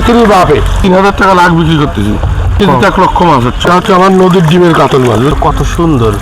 Three বাপে। তিন হাজার টাকা লাখ বিক্রি করতেছি। কিন্তু এক লক্ষ মাছ হচ্ছে। হচ্ছে আমার নদীর ডিমের কাতল মাছ কত সুন্দর।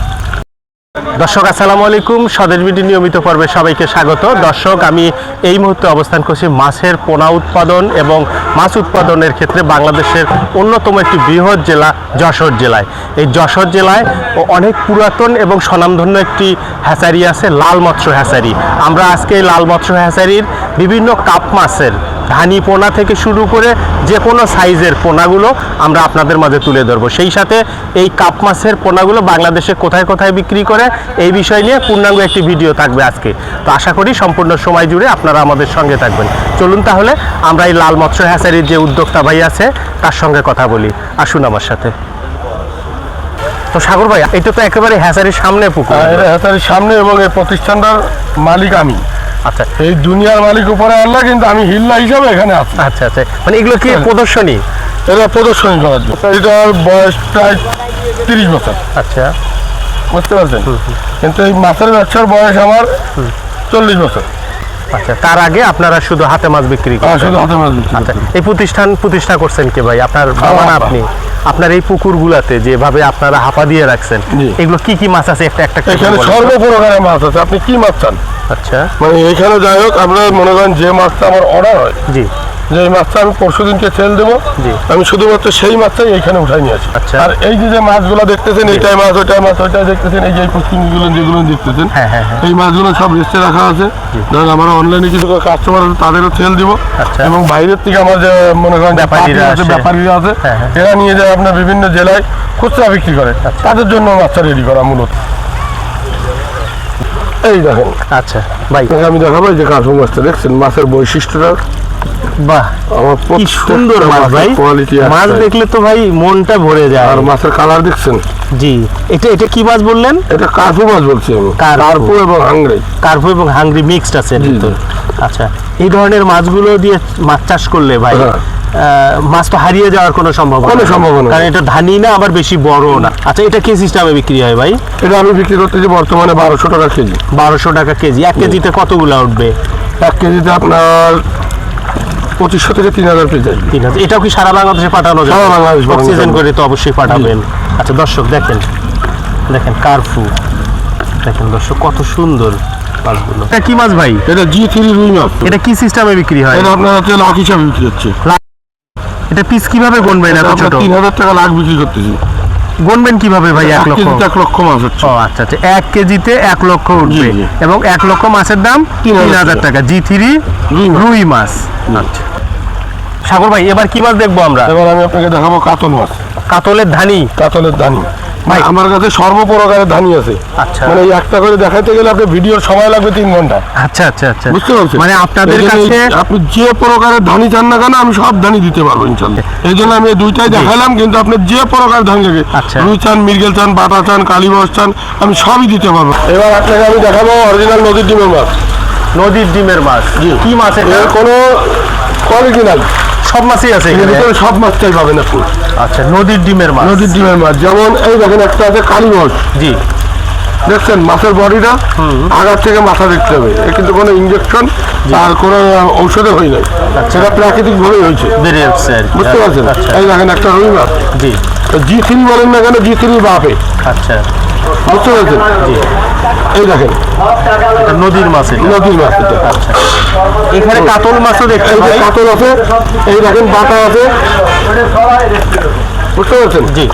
দর্শক আসসালামু আলাইকুম। স্বদেশ বিডি নিয়মিত পর্বে সবাইকে স্বাগত। দর্শক আমি এই মুহূর্তে অবস্থান করছি মাছের পোনা উৎপাদন এবং মাছ উৎপাদনের ক্ষেত্রে বাংলাদেশের অন্যতম একটি বৃহৎ জেলা যশোর জেলায়। এই যশোর জেলায় ও- অনেক পুরাতন এবং স্বনামধন্য একটি হ্যাচারি আছে লাল মৎস্য হ্যাচারি। আমরা আজকে এই লাল মৎস্য হ্যাচারির বিভিন্ন কাপ মাছের ধানি পোনা থেকে শুরু করে যে কোনো সাইজের পোনাগুলো আমরা আপনাদের মাঝে তুলে ধরবো। সেই সাথে এই কাপ মাছের পোনাগুলো বাংলাদেশে কোথায় কোথায় বিক্রি করে, এই বিষয় নিয়ে পূর্ণাঙ্গ একটি ভিডিও থাকবে আজকে। তো আশা করি সম্পূর্ণ সময় জুড়ে আপনারা আমাদের সঙ্গে থাকবেন। চলুন তাহলে আমরা এই লাল মৎস্য হ্যাচারির যে উদ্যোক্তা ভাই আছে, তার সঙ্গে কথা বলি। আসুন আমার সাথে। তো সাগর ভাই, এটা তো একেবারে হ্যাচারির সামনে পুকুর। এটা হ্যাচারির সামনে এবং এই প্রতিষ্ঠানটার মালিক আমি। আচ্ছা। এই দুনিয়ার মালিক উপরে আল্লাহ কিন্তু আমি হিল্লা হিসাবে এখানে আছি। আচ্ছা আচ্ছা। মানে এগুলো কি প্রদর্শনী? এটা প্রদর্শনী করার জন্য। এটার বয়স প্রায় তিরিশ বছর। আচ্ছা। বুঝতে পারছেন? কিন্তু এই মাছের ব্যবসার বয়স আমার চল্লিশ বছর। আচ্ছা তার আগে আপনারা শুধু হাতে মাছ বিক্রি করেন শুধু হাতে মাছ বিক্রি আচ্ছা এই প্রতিষ্ঠান প্রতিষ্ঠা করছেন কে ভাই? আপনার বাবা না আপনি? আপনার এই পুকুরগুলাতে যেভাবে আপনারা হাপা দিয়ে রাখছেন এগুলো কি কি মাছ আছে? একটা একটা এখানে। সর্বপ্রকারের মাছ আছে। আপনি কি মাছ চান? আচ্ছা। মানে এখানে যাই হোক আপনার মনে করেন যে মাছটা আমার অর্ডার হয় জি। যে এই মাছটা আমি পরশু দিনকে সেল দেবো আমি শুধুমাত্র সেই মাছটাই এখানে উঠাই নিয়ে আসি। আচ্ছা। আর এই যে মাছগুলো দেখতেছেন এইটাই মাছ ওইটাই মাছ ওইটাই দেখতেছেন এই যে এই পুষ্টিগুলো যেগুলো দেখতেছেন হ্যাঁ, হ্যাঁ, হ্যাঁ। এই মাছগুলো সব রেস্টে রাখা আছে। ধরেন আমরা অনলাইনে কিছু কাস্টমার আছে তাদেরও সেল দিব। আচ্ছা। এবং বাইরের থেকে আমার যে মনে করেন ব্যাপারীরা আছে ব্যাপারীরা আছে। এরা নিয়ে যায় আপনার বিভিন্ন জেলায় খুচরা বিক্রি করে। তাদের জন্য মাছটা রেডি করা মূলত। এই দেখেন। আচ্ছা ভাই। আমি দেখাবো এই যে কাঠু মাছটা দেখছেন? মাছের বৈশিষ্ট্যটা। বাহ কি সুন্দর মাছ ভাই। কোয়ালিটি মাছ দেখলে তো ভাই মনটা ভরে যায়। আর মাছের কালার দেখছেন? জি। এটা এটা কি মাছ বললেন? এটা কার্পু মাছ বলছি আমি। কার্পু। কার্পু এবং হাংরে। কার্ভো এবং হাংরি মিক্সড আছে আচ্ছা এই ধরনের মাছগুলো দিয়ে মাছ চাষ করলে ভাই হ্যাঁ। আহ, মাছ তো হারিয়ে যাওয়ার কোনো সম্ভাবনা কোনো। সম্ভাবনা কারণ এটা ধানি না আবার বেশি বড় না। আচ্ছা এটা কি সিস্টেমে বিক্রি হয় ভাই? এটা আমি বিক্রি করতেছি বর্তমানে বারোশো টাকা কেজি। বারোশো টাকা কেজি। এক কেজিতে কতগুলো উঠবে? এক কেজিতে আপনার পঁচিশশো থেকে তিন হাজার আসবে। তিন হাজার। এটাও কি সারা বাংলাদেশে পাঠানো যাবে সারা বাংলাদেশ অক্সিজেন করে তো অবশ্যই পাঠাবেন। আচ্ছা দর্শক দেখেন। দেখেন কারফু দেখেন দর্শক কত সুন্দর মাছগুলো। এটা কি মাছ ভাই? এটা জি থ্রি রুই মাছ। এটা কি সিস্টেমে বিক্রি হয়? এটা আপনার হচ্ছে লাখ হিসাবে বিক্রি হচ্ছে। এটা পিস কীভাবে গুনবেন এত ছোট? তিন হাজার টাকা লাখ বিক্রি করতেছি। গুনবেন কীভাবে ভাই? এক লক্ষ। কেজিতে এক লক্ষ মাছ হচ্ছে। ও আচ্ছা আচ্ছা। এক কেজিতে এক লক্ষ উঠবে। এবং এক লক্ষ মাছের দাম তিন হাজার টাকা। জি থ্রি রুই মাছ। রুই মাছ। আচ্ছা। সাগর ভাই এবার কি মাছ দেখব আমরা? এবার আমি আপনাকে দেখাবো কাতল মাছ। কাতলের ধানি। কাতলের ধানি। ভাই। আমার কাছে সর্বপ্রকারের ধানি আছে। আচ্ছা। মানে এই একটা করে দেখাইতে গেলে আপনার ভিডিওর সময় লাগবে তিন ঘণ্টা। আচ্ছা আচ্ছা আচ্ছা। বুঝতে পারছেন? মানে আপনাদের কাছে আপনি যে প্রকারের ধানি চান না কেন আমি সব ধানি দিতে পারব ইনশাল্লাহ। এই জন্য আমি এই দুইটাই দেখালাম কিন্তু আপনি যে প্রকার ধান লাগে আচ্ছা। রুই চান মির্গেল চান বাটা চান কালীবাস চান আমি সবই দিতে পারব। এবার আপনাকে আমি দেখাবো অরিজিনাল নদীর ডিমের মাছ। নদীর ডিমের মাছ। কি মাছ এর কোনো কোয়ালিটি নাই। সব মাছই আছে এখানে ভিতরে সব মাছটাই পাবেন আপনি। আচ্ছা নদীর ডিমের মাছ। নদীর ডিমের মাছ। যেমন এই দেখেন একটা আছে কালীবাস জি। দেখছেন মাছের বডিটা? আগার থেকে মাথা দেখতে হবে। এ কিন্তু কোনো ইঞ্জেকশন আর কোনো ঔষধে হয় নাই। সেটা প্রাকৃতিক ভাবেই হয়েছে। আর কি। বুঝতে পারছেন? আচ্ছা। এই দেখেন একটা রুই মাছ। জি। জি থ্রি বলেন না কেন জি থ্রি বাপে। আচ্ছা। বুঝতে পারছেন? এই দেখেন। নদীর মাছ নদীর মাছ এটা। এখানে কাতল মাছও দেখতে পাই। কাতল আছে এই দেখেন বাটা আছে। বুঝতে পারছেন? জি।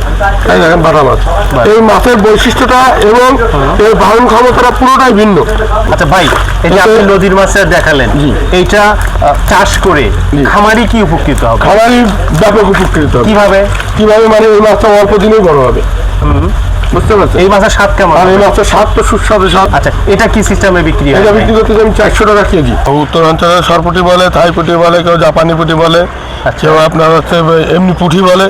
এই দেখেন বাটা মাছ। এই মাছের বৈশিষ্ট্যটা এবং এর বাহন ক্ষমতাটা পুরোটাই ভিন্ন। আচ্ছা ভাই এই যে আপনি নদীর মাছের দেখালেন এইটা চাষ করে। খামারি কি উপকৃত হবে? খাবারই ব্যাপক উপকৃত হবে। কীভাবে? কীভাবে মানে এই মাছটা অল্প দিনেই বড় হবে। বুঝতে পারছেন? এই মাছের স্বাদ কেমন? আর এই? মাছটা স্বাদ তো সুস্বাদু স্বাদ। আচ্ছা এটা কি সিস্টেমে বিক্রি হয়? এটা বিক্রি করতে আমি চারশো টাকা কেজি। উত্তরাঞ্চলে সরপুটি বলে থাই পুটি বলে কেউ জাপানি পুটি বলে আচ্ছা। কেউ আপনার হচ্ছে এমনি পুঁটি বলে।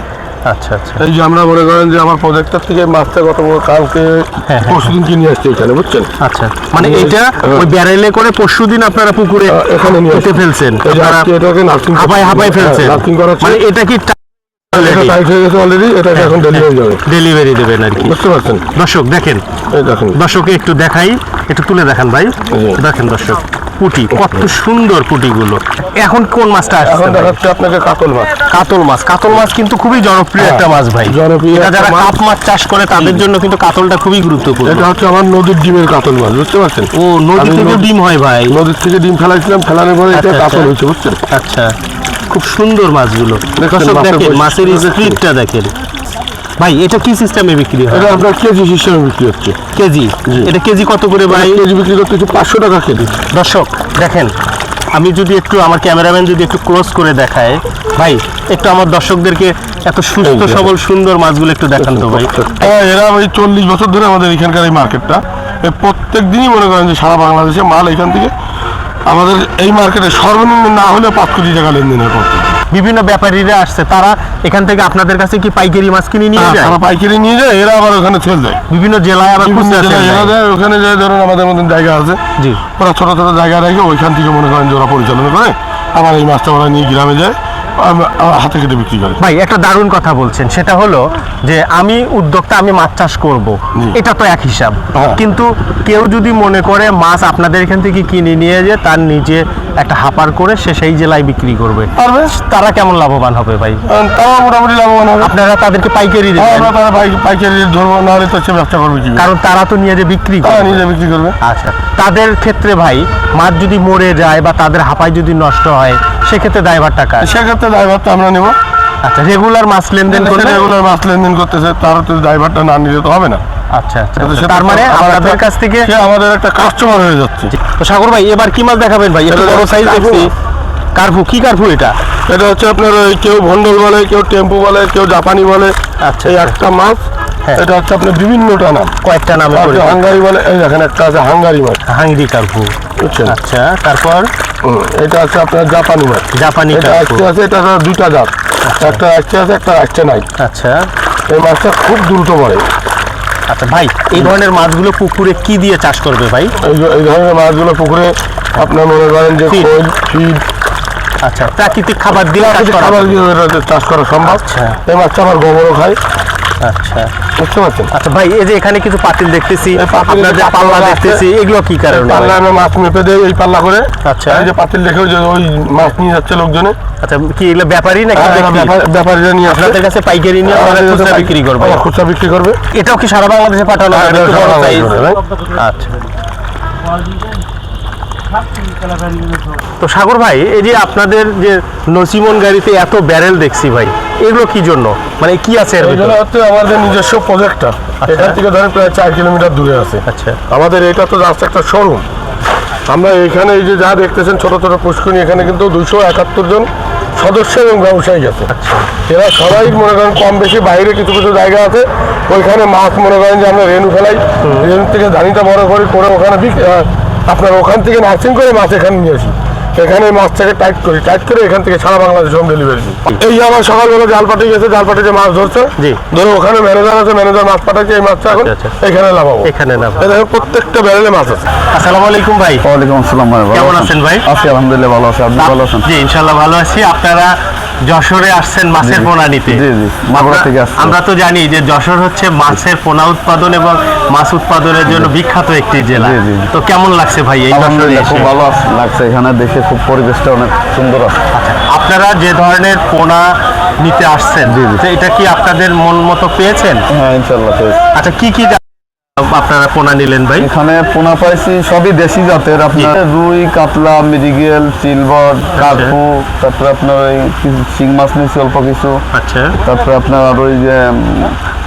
আচ্ছা আচ্ছা। এই যে আমরা মনে করেন যে আমার প্রজেক্টর থেকে মাছটা গত কালকে হ্যাঁ। পরশুদিন কিনে আসছে এখানে বুঝছেন? আচ্ছা। মানে এটা হ্যাঁ। ওই ব্যারেলে করে পরশুদিন আপনারা পুকুরে এখানে নিয়ে ফেলছেন। এটাকে নার্সিং হাবাই হাবাই ফেলছেন। নার্সিং করা মানে এটা কি অলরেডি টাইট হয়ে গেছে অলরেডি এটা এখন ডেলিভারি যাবে। ডেলিভারি দেবেন আর কি। বুঝতে পারছেন? দর্শক দেখেন। দর্শককে একটু দেখাই একটু তুলে দেখান ভাই। দেখেন দর্শক পুটি কত সুন্দর পুটিগুলো। এখন কোন মাছটা আসছে? দেখাচ্ছে আপনাকে কাতল মাছ। কাতল মাছ। কাতল মাছ কিন্তু খুবই জনপ্রিয় হ্যাঁ, একটা মাছ ভাই। জনপ্রিয় এটা যারা। কাপ মাছ চাষ করে তাদের জন্য কিন্তু কাতলটা খুবই গুরুত্বপূর্ণ। এটা হচ্ছে আমার নদীর ডিমের কাতল মাছ বুঝতে পারছেন? ও নদী থেকে ডিম হয় ভাই। নদীর থেকে ডিম ফেলাইছিলাম ফেলানোর পরে এটা আচ্ছা, কাতল আচ্ছা। হয়েছে বুঝছেন? আচ্ছা। খুব সুন্দর মাছগুলো। দেখেন মাছের দেখছেন? দেখেন। ভাই এটা কি সিস্টেমে বিক্রি হয়? এটা আপনার কেজি সিস্টেমে বিক্রি হচ্ছে। কেজি? এটা কেজি কত করে ভাই? কেজি বিক্রি করতে হচ্ছে পাঁচশো টাকা কেজি। দর্শক দেখেন আমি যদি একটু আমার ক্যামেরাম্যান যদি একটু ক্লোজ করে দেখায় ভাই একটু আমার দর্শকদেরকে এত সুস্থ সবল সুন্দর মাছগুলো একটু দেখান তো ভাই। হ্যাঁ, এরা ওই চল্লিশ বছর ধরে আমাদের এখানকার এই মার্কেটটা প্রত্যেক দিনই মনে করেন যে সারা বাংলাদেশে মাল এখান থেকে আমাদের এই মার্কেটে সর্বনিম্ন না হলে পাঁচ কোটি টাকা লেনদেন করতে বিভিন্ন ব্যাপারীরা আসছে তারা এখান থেকে আপনাদের কাছে কি পাইকারি মাছ কিনে নিয়ে হ্যাঁ, যায়? তারা পাইকারি নিয়ে যায় এরা আবার ওখানে চলে যায়। বিভিন্ন জেলায় আবার। দেয় ওখানে যায় ধরুন আমাদের মতন জায়গা আছে। জি। ওরা ছোট ছোট জায়গা রেখে ওইখান থেকে মনে করেন যে ওরা পরিচালনা করে। আবার এই মাছটা ওরা নিয়ে গ্রামে যায়। হাতে কেটে বিক্রি করে। ভাই একটা দারুণ কথা বলছেন। সেটা হলো যে আমি উদ্যোক্তা আমি মাছ চাষ করব। এটা তো এক হিসাব। হ্যাঁ। কিন্তু কেউ যদি মনে করে মাছ আপনাদের এখান থেকে কিনে নিয়ে যে তার নিজে একটা হাপার করে সে সেই জেলায় বিক্রি করবে পারবে? তারা কেমন লাভবান হবে ভাই? তাও মোটামুটি লাভবান হবে। আপনারা তাদেরকে পাইকারি হ্যাঁ, দেবেন আমরা তারা পাই- পাইকারি ধরবো নাহলে তো সে ব্যবসা করবে কি? কারণ তারা তো নিয়ে যে বিক্রি হ্যাঁ করবে নিজে বিক্রি করবে। আচ্ছা তাদের ক্ষেত্রে ভাই মাছ যদি মরে যায় বা তাদের হাঁপায় যদি নষ্ট হয় সেক্ষেত্রে ড্রাইভার টাকা সেক্ষেত্রে ড্রাইভারটা আমরা নেব। আচ্ছা রেগুলার মাছ লেনদেন করলে? রেগুলার মাছ লেনদেন করতেছে তারা তো ড্রাইভারটা না নিলে তো হবে না। আচ্ছা আচ্ছা তো তার মানে আপনাদের কাছ থেকে সে আমাদের একটা কাস্টমার হয়ে যাচ্ছে। তো সাগর ভাই এবার কি মাছ দেখাবেন ভাই? এটা বড় সাইজ। দেখছি। কার্ভু কি কার্ভু এটা? এটা হচ্ছে আপনার ওই কেউ ভন্ডল বলে কেউ টেম্পু বলে কেউ জাপানি বলে। আচ্ছা, এই আচ্ছা। একটা মাছ হ্যাঁ। এটা হচ্ছে আপনার বিভিন্নটা নাম। কয়েকটা নামে হাঙ্গারি বলে এই দেখেন একটা আছে হাঙ্গারি মাছ হাঙ্গরি কার্ভু বুঝছেন? আচ্ছা তারপর? এটা আছে আপনার জাপানি মাছ জাপানি এটা আজকে আছে এটা দুইটা জাত। একটা আজকে আছে একটা আজকে নাই। আচ্ছা। এই মাছটা খুব দ্রুত পড়ে আচ্ছা ভাই এই ধরনের মাছগুলো পুকুরে কি দিয়ে চাষ করবে ভাই? এই ধরনের মাছগুলো পুকুরে আপনার মনে করেন যে। খোল ফিড। আচ্ছা প্রাকৃতিক খাবার দিয়ে চাষ করা খাবার দিয়ে চাষ করা সম্ভব। আচ্ছা। এই মাছটা আবার গোবরও খায়। আচ্ছা। বুঝতে পারছেন? আচ্ছা ভাই এই যে এখানে কিছু পাতিল দেখতেছি যে পাল্লা দেখতেছি এগুলো কি কারণে? পাল্লা আমরা মাছ মেপে দেয় এই পাল্লা করে। আচ্ছা। এই যে পাতিল রেখে ওই যে ওই মাছ নিয়ে যাচ্ছে লোকজনে। আচ্ছা কি এগুলো ব্যাপারই নাকি ব্যাপার- ব্যাপারীরা নিয়ে আপনাদের কাছে পাইকারি নিয়ে আপনারা খুচরা বিক্রি করবে? খুচরা বিক্রি করবে। এটাও কি সারা বাংলাদেশে পাঠানো হ্যাঁ, হবে? আচ্ছা। তো সাগর ভাই এই যে আপনাদের যে নসিমন গাড়িতে এত ব্যারেল দেখছি ভাই এগুলো কি জন্য? মানে কি আছে এর ভিতরে? হচ্ছে আমাদের নিজস্ব প্রজেক্টটা এখান থেকে ধরেন প্রায় চার কিলোমিটার দূরে আছে। আচ্ছা। আমাদের এটা তো জাস্ট একটা শোরুম আমরা এখানে এই যে যা দেখতেছেন ছোট ছোট পুষ্করণী এখানে কিন্তু দুশো একাত্তর জন সদস্য এবং ব্যবসায়ী আছে। এরা সবাই মনে করেন কম বেশি বাইরে কিছু কিছু জায়গা আছে। ওইখানে মাছ মনে করেন যে আমরা রেনু ফেলাই। রেনু থেকে ধানিটা বড় করে করে ওখানে আপনার ওখান থেকে নার্সিং করে মাছ এখানে নিয়ে আসি। এখানে মাছটাকে টাইট করি টাইট করে এখান থেকে সারা বাংলাদেশ হোম ডেলিভারি দিই। এই যে আমার সকালবেলা জাল পাটি গেছে জাল পাটিতে মাছ ধরছে। জি। ধরো ওখানে ম্যানেজার আছে ম্যানেজার মাছ পাঠাচ্ছে এই মাছটা এখন আচ্ছা, এখানে লাগাবো এখানে না এই দেখেন প্রত্যেকটা ব্যারেলে মাছ আছে। আসসালামু আলাইকুম ভাই। ওয়ালাইকুম আসসালাম ভাই কেমন আছেন? ভাই? আছি আলহামদুলিল্লাহ ভালো আছি আপনি ভালো আছেন? জি ইনশাল্লাহ ভালো আছি। আপনারা যশোরে আসছেন মাছের পোনা নিতে। আমরা- তো জানি যে যশোর হচ্ছে মাছের পোনা উৎপাদন এবং মাছ উৎপাদনের জন্য বিখ্যাত একটি জেলা। তো কেমন লাগছে ভাই এই খুব ভালো লাগছে। এখানে দেখে খুব পরিবেশটা অনেক সুন্দর আছে। আপনারা যে ধরনের পোনা নিতে আসছেন। এটা কি আপনাদের মন মতো পেয়েছেন? হ্যাঁ ইনশাল্লাহ আচ্ছা কি কি আপনারা পোনা নিলেন ভাই? এখানে পোনা পাইছি সবই দেশি জাতের। আপনার রুই কাতলা মৃগেল সিলভার কার্পু তারপরে আপনার ওই কিছু শিং মাছ নিয়েছি অল্প কিছু। আচ্ছা। তারপরে আপনার আর ওই যে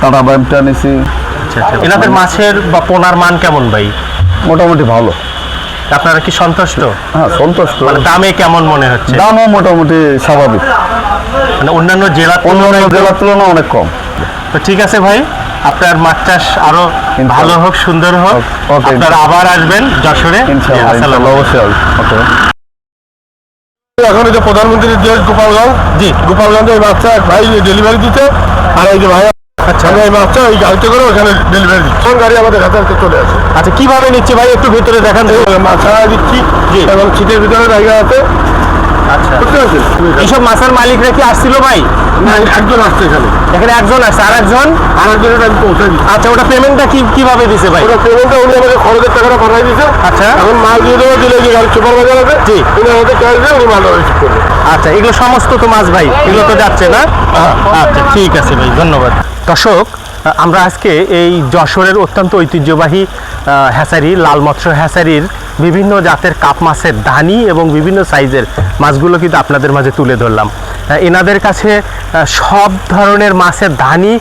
টাটা বাইমটা নিয়েছি আচ্ছা আচ্ছা। এনাদের মাছের বা পোনার মান কেমন ভাই? মোটামুটি ভালো। আপনারা কি সন্তুষ্ট? হ্যাঁ সন্তুষ্ট। মানে দামে কেমন মনে হচ্ছে? দামও মোটামুটি স্বাভাবিক। মানে অন্যান্য জেলা অন্যান্য জেলার তুলনায় অনেক কম। তো ঠিক আছে ভাই আপনার মাছ চাষ আরও ভালো হোক সুন্দর হোক। আপনারা আবার আসবেন যশোরে। অবশ্যই এখন এই যে প্রধানমন্ত্রীর দেশ গোপালগঞ্জ। জি। গোপালগঞ্জে এই মাছটা এক ভাই ডেলিভারি দিতে আর এই যে ভাই আচ্ছা। এই মাছটা ওই গাড়িতে করে ওখানে ডেলিভারি দিচ্ছি। কোন গাড়ি আমাদের হাতে হাতে চলে আসে? আচ্ছা কীভাবে নিচ্ছে ভাই? একটু ভিতরে দেখান মাছ ছাড়া দিচ্ছি এবং শীতের ভিতরে জায়গা আছে। বুঝতে পারছেন এইসব মাছের মালিকরা কি আসছিল ভাই? না একজন আসছে এখানে। এখানে একজন আছে আর একজন আর একজনের আমি পৌঁছে দিচ্ছি। আচ্ছা ওটা পেমেন্টটা কি কীভাবে দিছে ভাই? ওটা পেমেন্টটা উনি আমাকে খরচের টাকাটা পাঠাই দিচ্ছে আচ্ছা। এখন মাল দিয়ে দেবো দিলে যে সুপার বাজার আছে। জি। উনি আমাদের ক্যাশ দিয়ে উনি মাল রিসিভ করবে। আচ্ছা এগুলো সমস্ত তো মাছ ভাই এগুলো তো যাচ্ছে না? আচ্ছা ঠিক আছে ভাই ধন্যবাদ। দর্শক আমরা আজকে এই যশোরের অত্যন্ত ঐতিহ্যবাহী হ্যাচারি লাল মৎস্য হ্যাচারির বিভিন্ন জাতের কাপ মাছের দানি এবং বিভিন্ন সাইজের মাছগুলো কিন্তু আপনাদের মাঝে তুলে ধরলাম। এনাদের কাছে সব ধরনের মাছের দানি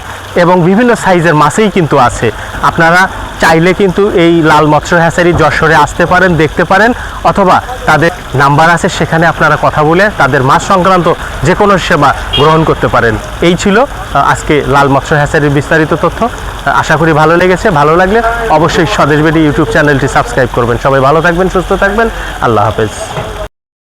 এবং বিভিন্ন সাইজের মাছেই কিন্তু আছে। আপনারা চাইলে কিন্তু এই লাল মৎস্য হ্যাচারি যশোরে আসতে পারেন, দেখতে পারেন, অথবা তাদের নাম্বার আছে, সেখানে আপনারা কথা বলে তাদের মাছ সংক্রান্ত যে কোনো সেবা গ্রহণ করতে পারেন। এই ছিল আজকে লাল মৎস্য হ্যাচারির বিস্তারিত তথ্য। আশা করি ভালো লেগেছে। ভালো লাগলে অবশ্যই স্বদেশ ইউটিউব চ্যানেলটি সাবস্ক্রাইব করবেন। সবাই ভালো থাকবেন, সুস্থ থাকবেন। আল্লাহ হাফেজ।